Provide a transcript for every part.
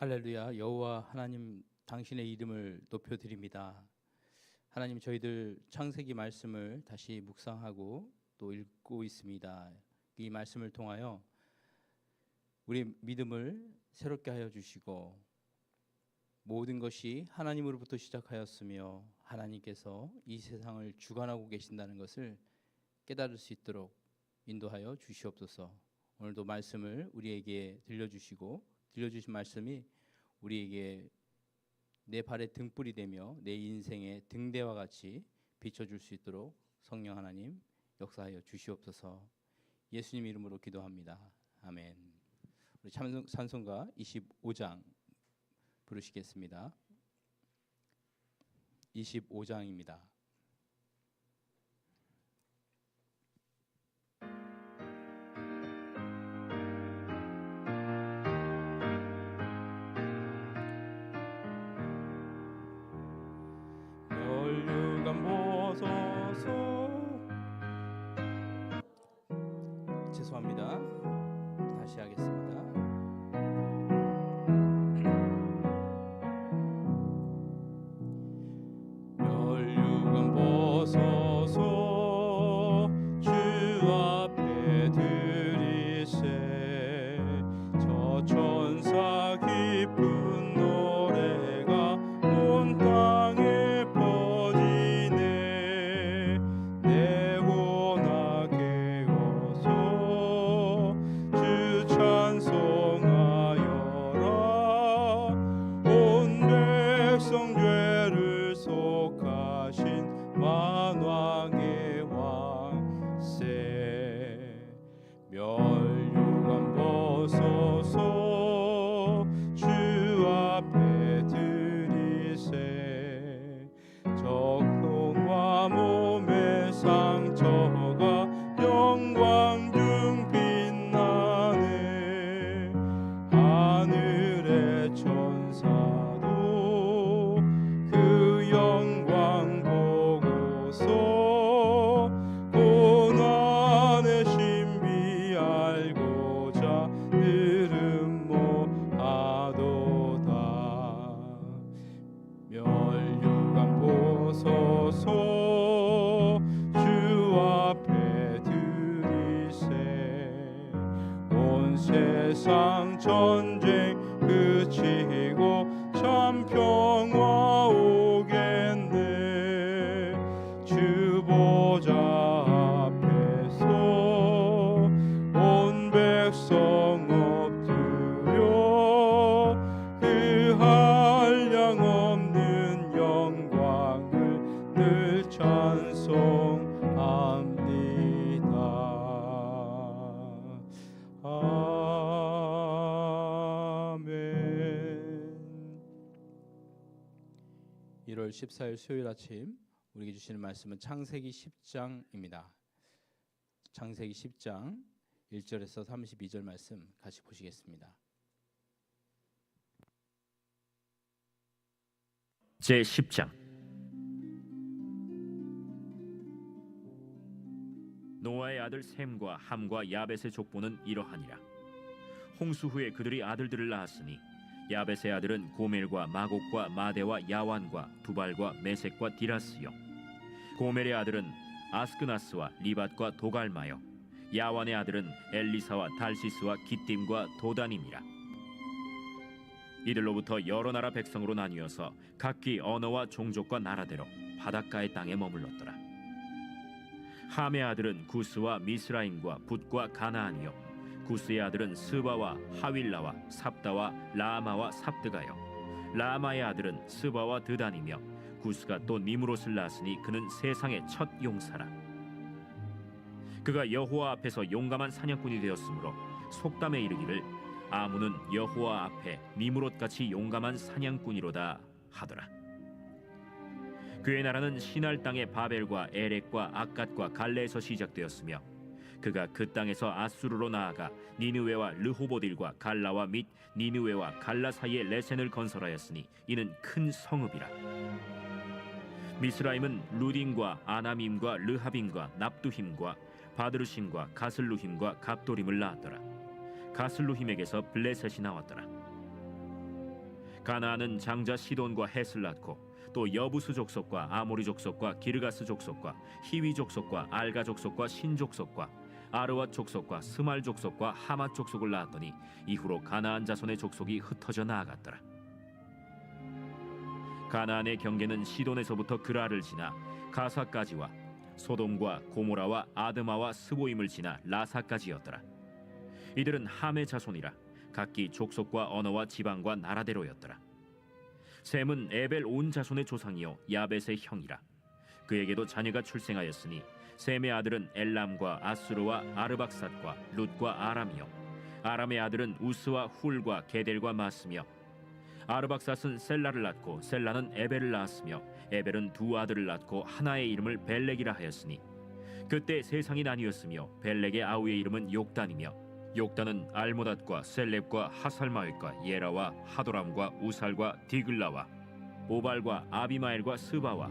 할렐루야 여호와 하나님 당신의 이름을 높여 드립니다. 하나님 저희들 창세기 말씀을 다시 묵상하고 또 읽고 있습니다. 이 말씀을 통하여 우리 믿음을 새롭게 하여 주시고 모든 것이 하나님으로부터 시작하였으며 하나님께서 이 세상을 주관하고 계신다는 것을 깨달을 수 있도록 인도하여 주시옵소서. 오늘도 말씀을 우리에게 들려주시고 들려주신 말씀이 우리에게 내 발의 등불이 되며 내 인생의 등대와 같이 비춰줄 수 있도록 성령 하나님 역사하여 주시옵소서. 예수님 이름으로 기도합니다. 아멘. 우리 찬송, 찬송가 25장 부르시겠습니다. 25장입니다. 1월 14일 수요일 아침 우리에게 주시는 말씀은 창세기 10장입니다. 창세기 10장 1절에서 32절 말씀 같이 보시겠습니다. 제 10장 노아의 아들 셈과 함과 야벳의 족보는 이러하니라 홍수 후에 그들이 아들들을 낳았으니 야벳의 아들은 고멜과 마곡과 마대와 야완과 두발과 메색과 디라스요. 고멜의 아들은 아스크나스와 리밧과 도갈마요. 야완의 아들은 엘리사와 달시스와 기띔과 도단임이라. 이들로부터 여러 나라 백성으로 나뉘어서 각기 언어와 종족과 나라대로 바닷가의 땅에 머물렀더라. 함의 아들은 구스와 미스라임과 붓과 가나안이요 구스의 아들은 스바와 하윌라와 삽다와 라마와 삽드가요 라마의 아들은 스바와 드단이며 구스가 또 니무롯을 낳았으니 그는 세상의 첫 용사라 그가 여호와 앞에서 용감한 사냥꾼이 되었으므로 속담에 이르기를 아무는 여호와 앞에 니무롯 같이 용감한 사냥꾼이로다 하더라. 그의 나라는 신할 땅의 바벨과 에렉과 아갓과 갈레에서 시작되었으며 그가 그 땅에서 아수르로 나아가 니느웨와 르호보딜과 갈라와 및 니느웨와 갈라 사이에 레센을 건설하였으니 이는 큰 성읍이라. 미스라임은 루딘과 아나밈과 르하빔과 납두힘과 바드루심과 가슬루힘과 갑도림을 낳았더라. 가슬루힘에게서 블레셋이 나왔더라. 가나안은 장자 시돈과 헷을 낳고 또 여부스 족속과 아모리 족속과 기르가스 족속과 히위 족속과 알가 족속과 신 족속과 아르와 족속과 스말 족속과 하마 족속을 낳았더니 이후로 가나안 자손의 족속이 흩어져 나아갔더라. 가나안의 경계는 시돈에서부터 그라를 지나 가사까지와 소돔과 고모라와 아드마와 스보임을 지나 라사까지였더라. 이들은 함의 자손이라 각기 족속과 언어와 지방과 나라대로였더라. 셈은 에벨 온 자손의 조상이요 야벳의 형이라. 그에게도 자녀가 출생하였으니 셈의 아들은 엘람과 아수르와 아르박삿과 룻과 아람이요. 아람의 아들은 우스와 훌과 게델과 마스며 아르박삿은 셀라를 낳고 셀라는 에벨을 낳았으며 에벨은 두 아들을 낳고 하나의 이름을 벨렉이라 하였으니 그때 세상이 나뉘었으며 벨렉의 아우의 이름은 욕단이며 욕단은 알모닷과 셀렙과 하살마윗과 예라와 하도람과 우살과 디글라와 오발과 아비마엘과 스바와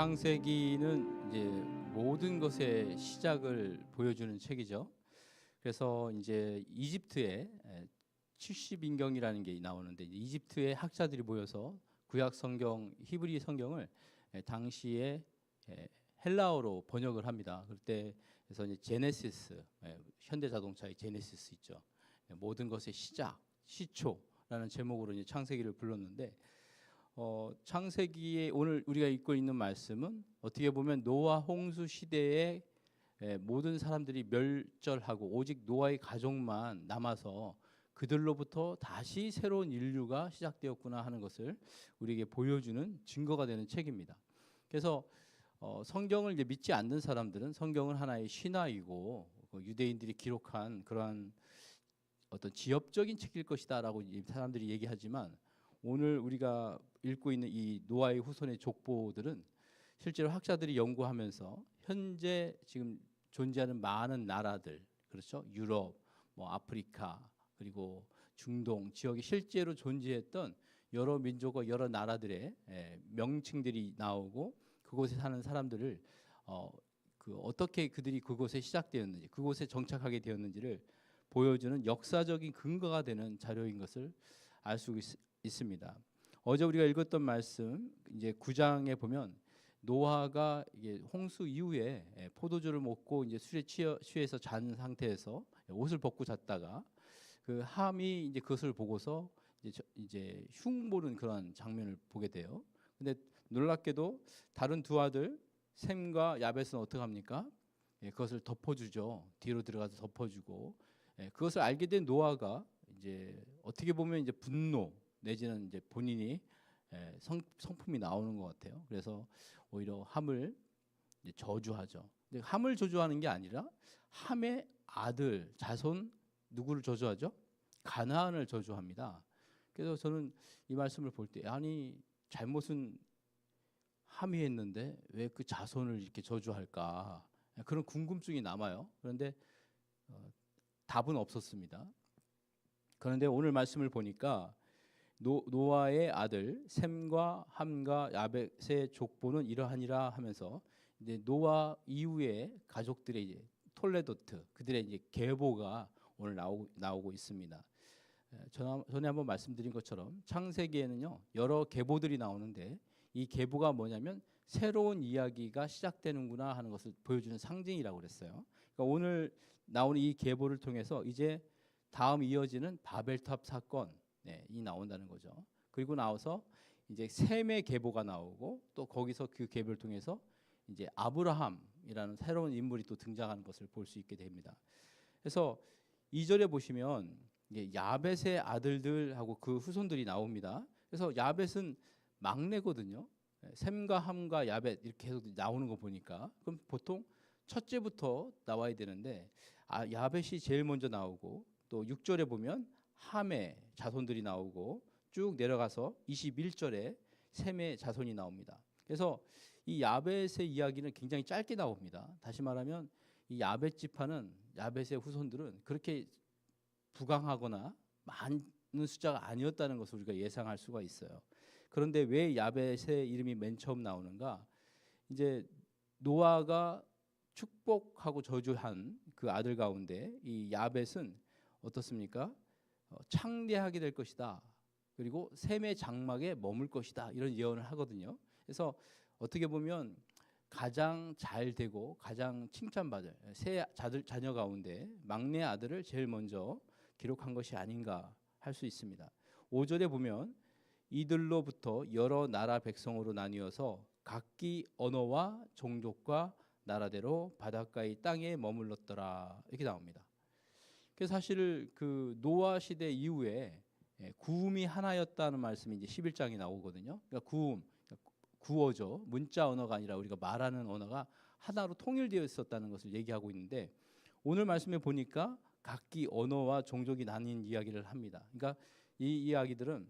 창세기는 이제 모든 것의 시작을 보여주는 책이죠. 그래서 이제 이집트에 70인경이라는 게 나오는데 이집트의 학자들이 모여서 구약 성경 히브리 성경을 에, 당시에 에, 헬라어로 번역을 합니다. 그때 그래서 이제 제네시스 예, 현대 자동차의 제네시스 있죠. 예, 모든 것의 시작, 시초라는 제목으로 이제 창세기를 불렀는데 어, 창세기에 오늘 우리가 읽고 있는 말씀은 어떻게 보면 노아 홍수 시대에 예, 모든 사람들이 멸절하고 오직 노아의 가족만 남아서 그들로부터 다시 새로운 인류가 시작되었구나 하는 것을 우리에게 보여주는 증거가 되는 책입니다. 그래서 어, 성경을 이제 믿지 않는 사람들은 성경은 하나의 신화이고 그 유대인들이 기록한 그러한 어떤 지엽적인 책일 것이다라고 사람들이 얘기하지만 오늘 우리가 읽고 있는 이 노아의 후손의 족보들은 실제로 학자들이 연구하면서 현재 지금 존재하는 많은 나라들 그렇죠? 유럽 뭐 아프리카 그리고 중동 지역에 실제로 존재했던 여러 민족과 여러 나라들의 예, 명칭들이 나오고 그곳에 사는 사람들을 어, 그 어떻게 그들이 그곳에 시작되었는지 그곳에 정착하게 되었는지를 보여주는 역사적인 근거가 되는 자료인 것을 알 수 있습니다. 어제 우리가 읽었던 말씀 이제 9장에 보면 노아가 이게 홍수 이후에 예, 포도주를 먹고 이제 술에 취해, 취해서 잔 상태에서 옷을 벗고 잤다가 그 함이 이제 그것을 보고서 이제, 저, 이제 흉보는 그런 장면을 보게 돼요. 근데 놀랍게도 다른 두 아들 샘과 야벳은 어떻게 합니까? 예, 그것을 덮어주죠. 뒤로 들어가서 덮어주고 예, 그것을 알게 된 노아가 이제 어떻게 보면 이제 분노 내지는 이제 본인이 예, 성, 성품이 나오는 것 같아요. 그래서 오히려 함을 저주하죠. 근데 함을 저주하는 게 아니라 함의 아들 자손 누구를 저주하죠? 가나안을 저주합니다. 그래서 저는 이 말씀을 볼 때 아니 잘못은 함이 했는데 왜 그 자손을 이렇게 저주할까 그런 궁금증이 남아요. 그런데 어, 답은 없었습니다. 그런데 오늘 말씀을 보니까 노, 노아의 아들 셈과 함과 야벳의 족보는 이러하니라 하면서 이제 노아 이후에 가족들의 이제 톨레도트 그들의 이제 계보가 오늘 나오고, 나오고 있습니다. 전, 전에 한번 말씀드린 것처럼 창세기에는요 여러 계보들이 나오는데 이 계보가 뭐냐면 새로운 이야기가 시작되는구나 하는 것을 보여주는 상징이라고 그랬어요. 그러니까 오늘 나오는 이 계보를 통해서 이제 다음 이어지는 바벨탑 사건 이 네, 나온다는 거죠. 그리고 나와서 이제 셈의 계보가 나오고 또 거기서 그 계보를 통해서 이제 아브라함이라는 새로운 인물이 또 등장하는 것을 볼 수 있게 됩니다. 그래서 2절에 보시면 야벳의 아들들하고 그 후손들이 나옵니다. 그래서 야벳은 막내거든요. 셈과 함과 야벳 이렇게 계속 나오는 거 보니까 그럼 보통 첫째부터 나와야 되는데 아, 야벳이 제일 먼저 나오고 또 6절에 보면 함의 자손들이 나오고 쭉 내려가서 21절에 셈의 자손이 나옵니다. 그래서 이 야벳의 이야기는 굉장히 짧게 나옵니다. 다시 말하면 이 야벳 지파는 야벳의 후손들은 그렇게 부강하거나 많은 숫자가 아니었다는 것을 우리가 예상할 수가 있어요. 그런데 왜 야벳의 이름이 맨 처음 나오는가? 이제 노아가 축복하고 저주한 그 아들 가운데 이 야벳은 어떻습니까? 어, 창대하게 될 것이다. 그리고 셈의 장막에 머물 것이다. 이런 예언을 하거든요. 그래서 어떻게 보면 가장 잘 되고 가장 칭찬받을 세 자들 자녀 가운데 막내 아들을 제일 먼저 기록한 것이 아닌가 할 수 있습니다. 5절에 보면 이들로부터 여러 나라 백성으로 나뉘어서 각기 언어와 종족과 나라대로 바닷가의 땅에 머물렀더라 이렇게 나옵니다. 그래서 사실 그 노아 시대 이후에 예, 구음이 하나였다는 말씀이 이제 11장에 나오거든요. 그러니까 구음, 구어죠. 문자 언어가 아니라 우리가 말하는 언어가 하나로 통일되어 있었다는 것을 얘기하고 있는데 오늘 말씀에 보니까 각기 언어와 종족이 나뉜 이야기를 합니다. 그러니까 이 이야기들은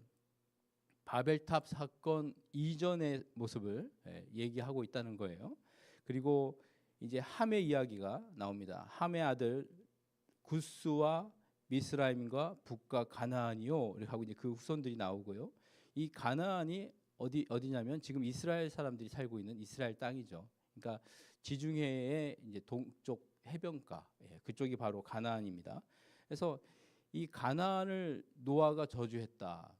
바벨탑 사건 이전의 모습을 예, 얘기하고 있다는 거예요. 그리고 이제 함의 이야기가 나옵니다. 함의 아들 구스와 미스라임과 북과 가나안이요. 이렇게 하고 이제 그 후손들이 나오고요. 이 가나안이 어디 어디냐면 지금 이스라엘 사람들이 살고 있는 이스라엘 땅이죠. 그러니까 지중해의 이제 동쪽 해변가 예, 그쪽이 바로 가나안입니다. 그래서 이 가나안을 노아가 저주했다.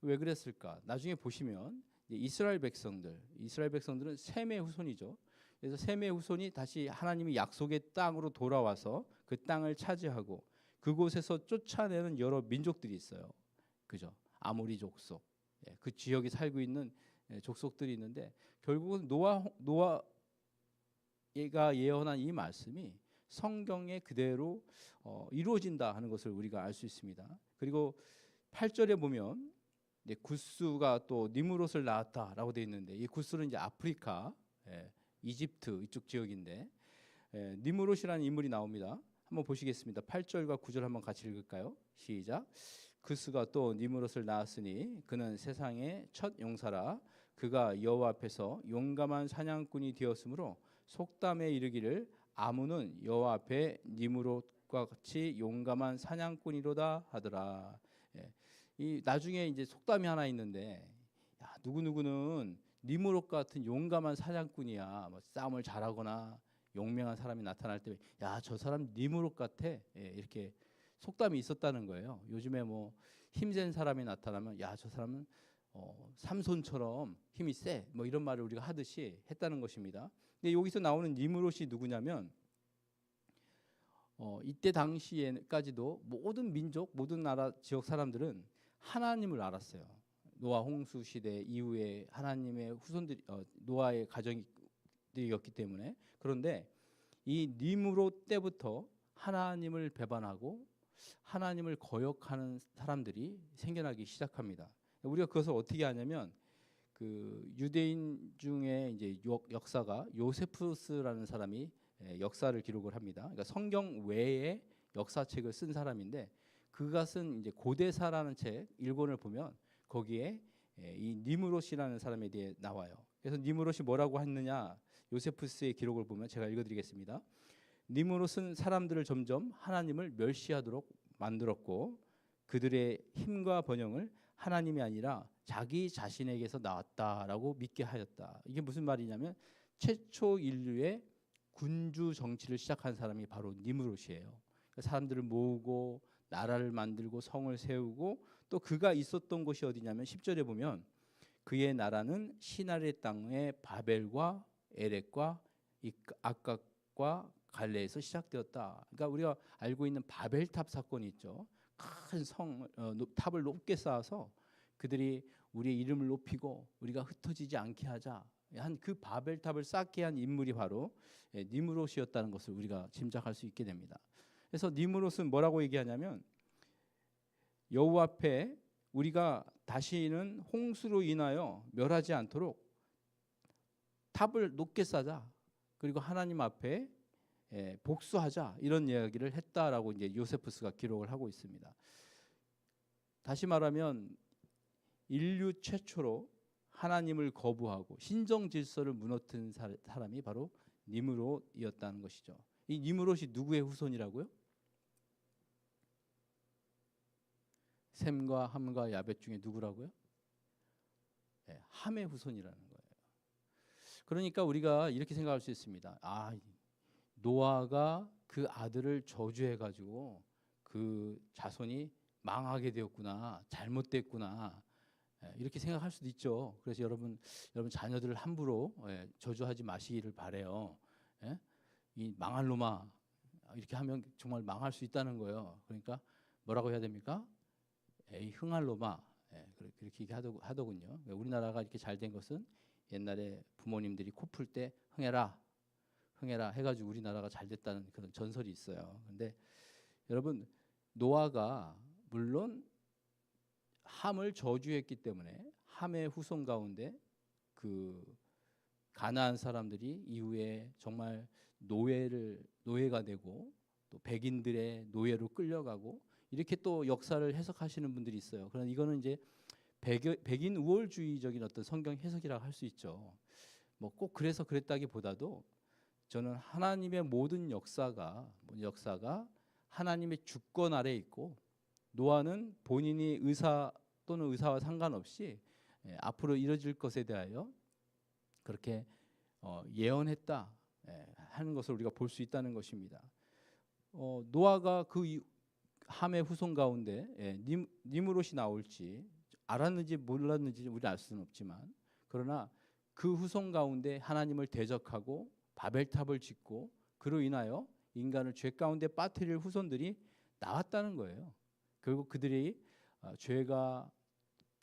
왜 그랬을까? 나중에 보시면 이스라엘 백성들, 이스라엘 백성들은 셈의 후손이죠. 그래서 셈의 후손이 다시 하나님이 약속의 땅으로 돌아와서 그 땅을 차지하고 그곳에서 쫓아내는 여러 민족들이 있어요. 그죠? 아모리 족속, 예, 그 지역에 살고 있는 예, 족속들이 있는데 결국은 노아 노아가 예언한 이 말씀이 성경에 그대로 어, 이루어진다 하는 것을 우리가 알 수 있습니다. 그리고 8절에 보면 이제 구스가 또 니무롯을 낳았다라고 되어 있는데 이 구스는 이제 아프리카, 예, 이집트 이쪽 지역인데 예, 니무롯이라는 인물이 나옵니다. 한번 보시겠습니다. 8절과 9절 한번 같이 읽을까요? 시작. 그스가 또 니무롯을 낳았으니 그는 세상의 첫 용사라 그가 여호와 앞에서 용감한 사냥꾼이 되었으므로 속담에 이르기를 아무는 여호와 앞에 니무롯과 같이 용감한 사냥꾼이로다 하더라. 예. 이 나중에 이제 속담이 하나 있는데 야, 누구 누구는 니무롯 같은 용감한 사냥꾼이야. 뭐 싸움을 잘하거나 용맹한 사람이 나타날 때 야 저 사람 니무롯 같아 예, 이렇게 속담이 있었다는 거예요. 요즘에 뭐 힘센 사람이 나타나면 야 저 사람은 어, 삼손처럼 힘이 세 뭐 이런 말을 우리가 하듯이 했다는 것입니다. 근데 여기서 나오는 니무롯이 누구냐면 어, 이때 당시에까지도 모든 민족 모든 나라 지역 사람들은 하나님을 알았어요. 노아 홍수 시대 이후에 하나님의 후손들이 어, 노아의 가정들 이었기 때문에 그런데 이 니무롯 때부터 하나님을 배반하고 하나님을 거역하는 사람들이 생겨나기 시작합니다. 우리가 그것을 어떻게 하냐면 그 유대인 중에 이제 역, 역사가 요세푸스라는 사람이 예, 역사를 기록을 합니다. 그러니까 성경 외에 역사책을 쓴 사람인데 그가 쓴 이제 고대사라는 책 일권을 보면 거기에 예, 이 니무롯이라는 사람에 대해 나와요. 그래서 니무롯이 뭐라고 했느냐 요세푸스의 기록을 보면 제가 읽어드리겠습니다. 니무롯은 사람들을 점점 하나님을 멸시하도록 만들었고 그들의 힘과 번영을 하나님이 아니라 자기 자신에게서 나왔다라고 믿게 하였다. 이게 무슨 말이냐면 최초 인류의 군주 정치를 시작한 사람이 바로 니무롯이에요. 그러니까 사람들을 모으고 나라를 만들고 성을 세우고 또 그가 있었던 곳이 어디냐면 10절에 보면 그의 나라는 시나리 땅의 바벨과 에렉과 아각과 갈레에서 시작되었다. 그러니까 우리가 알고 있는 바벨탑 사건이 있죠. 큰성 어, 탑을 높게 쌓아서 그들이 우리의 이름을 높이고 우리가 흩어지지 않게 하자 한 그 바벨탑을 쌓게 한 인물이 바로 예, 니무롯이었다는 것을 우리가 짐작할 수 있게 됩니다. 그래서 니무롯은 뭐라고 얘기하냐면 여호와 앞에 우리가 다시는 홍수로 인하여 멸하지 않도록 탑을 높게 쌓자. 그리고 하나님 앞에 예, 복수하자 이런 이야기를 했다라고 이제 요세푸스가 기록을 하고 있습니다. 다시 말하면 인류 최초로 하나님을 거부하고 신정 질서를 무너뜨린 사람이 바로 니므롯이었다는 것이죠. 이 니므롯이 누구의 후손이라고요? 셈과 함과 야벳 중에 누구라고요? 네, 함의 후손이라는 그러니까 우리가 이렇게 생각할 수 있습니다. 아, 노아가 그 아들을 저주해 가지고 그 자손이 망하게 되었구나, 잘못됐구나 예, 이렇게 생각할 수도 있죠. 그래서 여러분, 여러분 자녀들을 함부로 예, 저주하지 마시기를 바래요. 예? 이 망할 놈아 이렇게 하면 정말 망할 수 있다는 거예요. 그러니까 뭐라고 해야 됩니까? 에이 흥할 놈아 예, 그렇게 얘기하더- 하더군요. 우리나라가 이렇게 잘 된 것은 옛날에 부모님들이 코 풀 때 흥해라, 흥해라 해가지고 우리나라가 잘 됐다는 그런 전설이 있어요. 근데 여러분 노아가 물론 함을 저주했기 때문에 함의 후손 가운데 그 가나안 사람들이 이후에 정말 노예를 노예가 되고 또 백인들의 노예로 끌려가고 이렇게 또 역사를 해석하시는 분들이 있어요. 그러나 이거는 이제 백, 백인 우월주의적인 어떤 성경 해석이라고 할 수 있죠. 뭐 꼭 그래서 그랬다기보다도 저는 하나님의 모든 역사가 역사가 하나님의 주권 아래 있고 노아는 본인이 의사 또는 의사와 상관없이 예, 앞으로 이뤄질 것에 대하여 그렇게 어, 예언했다 예, 하는 것을 우리가 볼 수 있다는 것입니다. 어, 노아가 그 이- 함의 후손 가운데 예, 님, 니무롯이 나올지 알았는지 몰랐는지 우리는 알 수는 없지만 그러나 그 후손 가운데 하나님을 대적하고 바벨탑을 짓고 그로 인하여 인간을 죄 가운데 빠뜨릴 후손들이 나왔다는 거예요. 결국 그들이 어, 죄가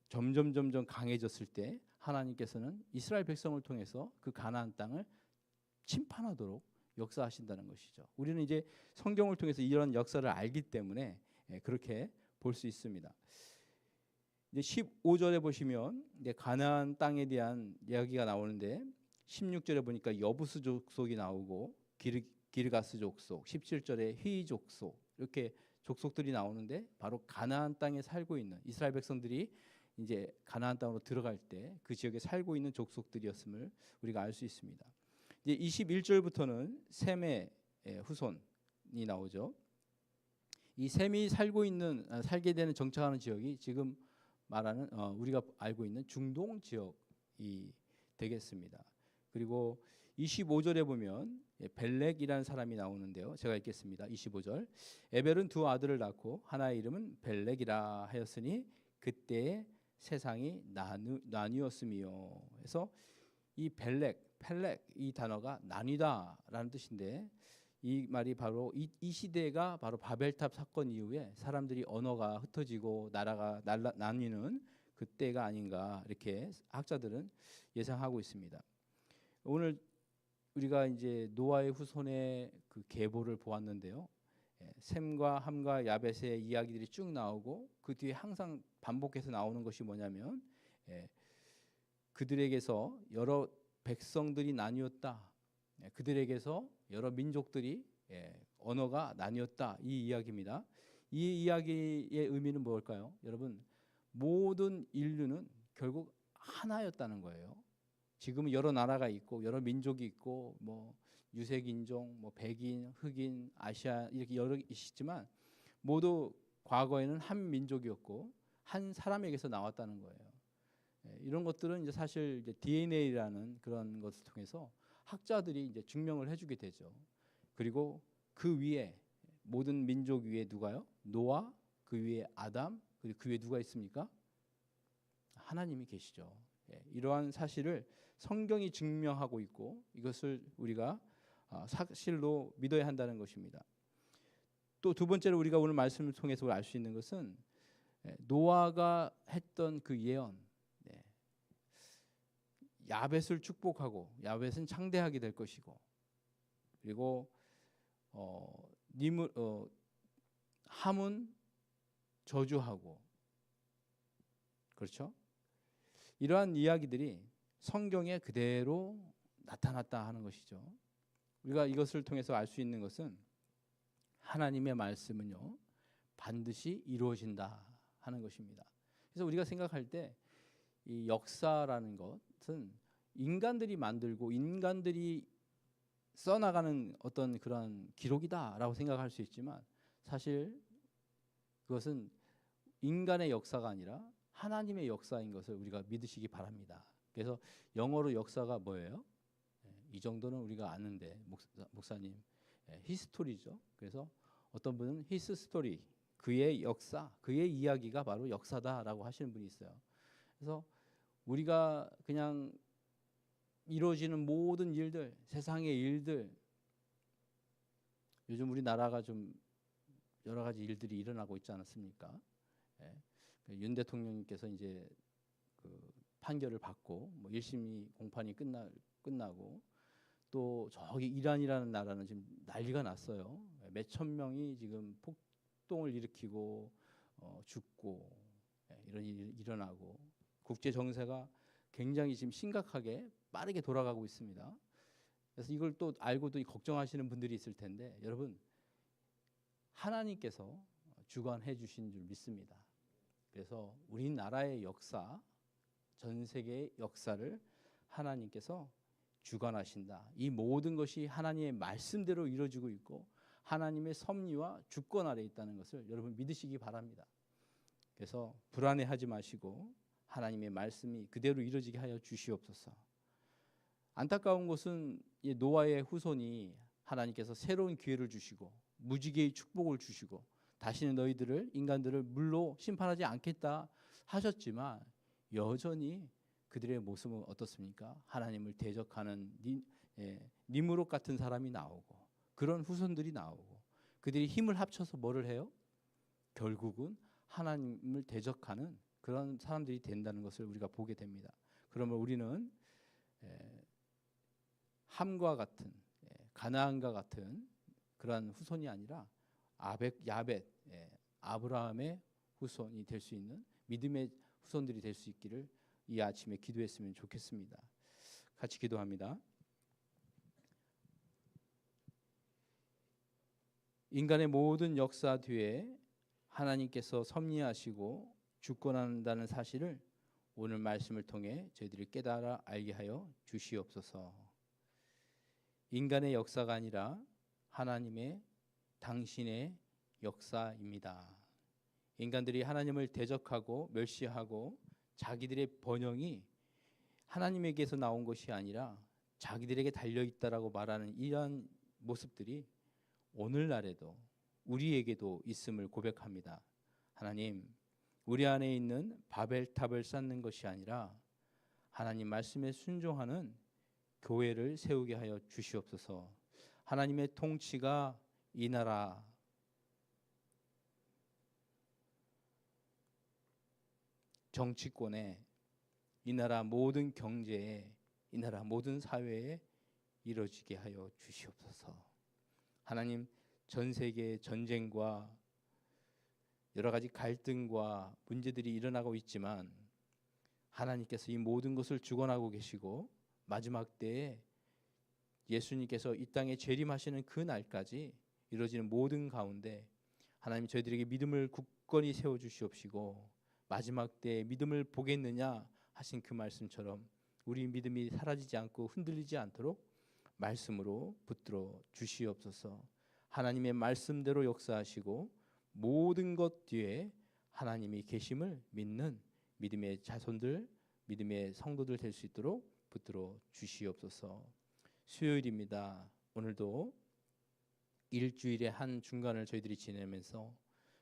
점점 점점 강해졌을 때 하나님께서는 이스라엘 백성을 통해서 그 가나안 땅을 침판하도록 역사하신다는 것이죠. 우리는 이제 성경을 통해서 이런 역사를 알기 때문에 예, 그렇게 볼 수 있습니다. 이제 15절에 보시면 이제 가나안 땅에 대한 이야기가 나오는데 16절에 보니까 여부스 족속이 나오고 기르, 기르가스 족속, 17절에 휘 족속 이렇게 족속들이 나오는데 바로 가나안 땅에 살고 있는 이스라엘 백성들이 이제 가나안 땅으로 들어갈 때 그 지역에 살고 있는 족속들이었음을 우리가 알 수 있습니다. 이제 21절부터는 셈의 예, 후손이 나오죠. 이 셈이 살고 있는 아, 살게 되는 정착하는 지역이 지금 말하는 어, 우리가 알고 있는 중동 지역이 되겠습니다. 그리고 25절에 보면 예, 벨렉이라는 사람이 나오는데요. 제가 읽겠습니다. 25절. 에벨은 두 아들을 낳고 하나의 이름은 벨렉이라 하였으니 그때 세상이 나뉘었음이요. 그래서 이 벨렉, 펠렉 이 단어가 나뉘다라는 뜻인데 이 말이 바로 이, 이 시대가 바로 바벨탑 사건 이후에 사람들이 언어가 흩어지고 나라가 날라, 나뉘는 그때가 아닌가 이렇게 학자들은 예상하고 있습니다. 오늘 우리가 이제 노아의 후손의 그 계보를 보았는데요. 예, 셈과 함과 야벳의 이야기들이 쭉 나오고 그 뒤에 항상 반복해서 나오는 것이 뭐냐면 예, 그들에게서 여러 백성들이 나뉘었다. 예, 그들에게서 여러 민족들이 예, 언어가 나뉘었다. 이 이야기입니다. 이 이야기의 의미는 뭘까요? 여러분 모든 인류는 결국 하나였다는 거예요. 지금 여러 나라가 있고 여러 민족이 있고 뭐 유색 인종, 뭐 백인, 흑인, 아시아 이렇게 여러 있지만 모두 과거에는 한 민족이었고 한 사람에게서 나왔다는 거예요. 예, 이런 것들은 이제 사실 이제 DNA라는 그런 것을 통해서 학자들이 이제 증명을 해주게 되죠. 그리고 그 위에 모든 민족 위에 누가요? 노아, 그 위에 아담, 그리고 그 위에 누가 있습니까? 하나님이 계시죠. 예, 이러한 사실을 성경이 증명하고 있고 이것을 우리가 아, 사실로 믿어야 한다는 것입니다. 또 두 번째로 우리가 오늘 말씀을 통해서 알 수 있는 것은 예, 노아가 했던 그 예언, 네. 야벳을 축복하고 야벳은 창대하게 될 것이고 그리고 어, 님을 어, 함은 저주하고 그렇죠? 이러한 이야기들이 성경에 그대로 나타났다 하는 것이죠. 우리가 이것을 통해서 알 수 있는 것은 하나님의 말씀은요 반드시 이루어진다 하는 것입니다. 그래서 우리가 생각할 때 이 역사라는 것 은 인간들이 만들고 인간들이 써나가는 어떤 그런 기록이다라고 생각할 수 있지만 사실 그것은 인간의 역사가 아니라 하나님의 역사인 것을 우리가 믿으시기 바랍니다. 그래서 영어로 역사가 뭐예요? 예, 이 정도는 우리가 아는데 목사, 목사 님 히스토리죠. 그래서 어떤 분은 히스 스토리 그의 역사, 그의 이야기가 바로 역사다라고 하시는 분이 있어요. 그래서 우리가 그냥 이루어지는 모든 일들, 세상의 일들, 요즘 우리나라가 좀 여러 가지 일들이 일어나고 있지 않았습니까? 예. 그윤 대통령님께서 이제 그 판결을 받고 뭐 1심이 공판이 끝나 끝나고 또 저기 이란이라는 나라는 지금 난리가 났어요. 예, 몇천 명이 지금 폭동을 일으키고 어, 죽고 예, 이런 일이 일어나고 국제 정세가 굉장히 지금 심각하게 빠르게 돌아가고 있습니다. 그래서 이걸 또 알고도 걱정하시는 분들이 있을 텐데 여러분 하나님께서 주관해 주신 줄 믿습니다. 그래서 우리나라의 역사, 전 세계의 역사를 하나님께서 주관하신다. 이 모든 것이 하나님의 말씀대로 이루어지고 있고 하나님의 섭리와 주권 아래 있다는 것을 여러분 믿으시기 바랍니다. 그래서 불안해하지 마시고 하나님의 말씀이 그대로 이루어지게 하여 주시옵소서. 안타까운 것은 이 노아의 후손이 하나님께서 새로운 기회를 주시고 무지개의 축복을 주시고 다시는 너희들을 인간들을 물로 심판하지 않겠다 하셨지만 여전히 그들의 모습은 어떻습니까? 하나님을 대적하는 니, 예, 니무롯 같은 사람이 나오고 그런 후손들이 나오고 그들이 힘을 합쳐서 뭐를 해요? 결국은 하나님을 대적하는 그런 사람들이 된다는 것을 우리가 보게 됩니다. 그러면 우리는 예, 함과 같은 예, 가나안과 같은 그러한 후손이 아니라 아벡 야벳 예, 아브라함의 후손이 될 수 있는 믿음의 후손들이 될 수 있기를 이 아침에 기도했으면 좋겠습니다. 같이 기도합니다. 인간의 모든 역사 뒤에 하나님께서 섭리하시고 주권한다는 사실을 오늘 말씀을 통해 저희들이 깨달아 알게 하여 주시옵소서. 인간의 역사가 아니라 하나님의 당신의 역사입니다. 인간들이 하나님을 대적하고 멸시하고 자기들의 번영이 하나님에게서 나온 것이 아니라 자기들에게 달려 있다라고 말하는 이러한 모습들이 오늘날에도 우리에게도 있음을 고백합니다. 하나님, 우리 안에 있는 바벨탑을 쌓는 것이 아니라 하나님 말씀에 순종하는 교회를 세우게 하여 주시옵소서. 하나님의 통치가 이 나라 정치권에 이 나라 모든 경제에 이 나라 모든 사회에 이루어지게 하여 주시옵소서. 하나님 전 세계의 전쟁과 여러 가지 갈등과 문제들이 일어나고 있지만 하나님께서 이 모든 것을 주관하고 계시고 마지막 때에 예수님께서 이 땅에 재림하시는 그 날까지 이루어지는 모든 가운데 하나님 저희들에게 믿음을 굳건히 세워 주시옵시고 마지막 때에 믿음을 보겠느냐 하신 그 말씀처럼 우리 믿음이 사라지지 않고 흔들리지 않도록 말씀으로 붙들어 주시옵소서. 하나님의 말씀대로 역사하시고 모든 것 뒤에 하나님이 계심을 믿는 믿음의 자손들, 믿음의 성도들 될 수 있도록 붙들어 주시옵소서. 수요일입니다. 오늘도 일주일의 한 중간을 저희들이 지내면서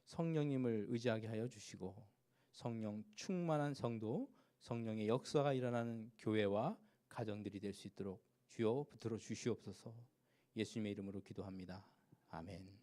성령님을 의지하게 하여 주시고 성령 충만한 성도, 성령의 역사가 일어나는 교회와 가정들이 될 수 있도록 주여 붙들어 주시옵소서. 예수님의 이름으로 기도합니다. 아멘.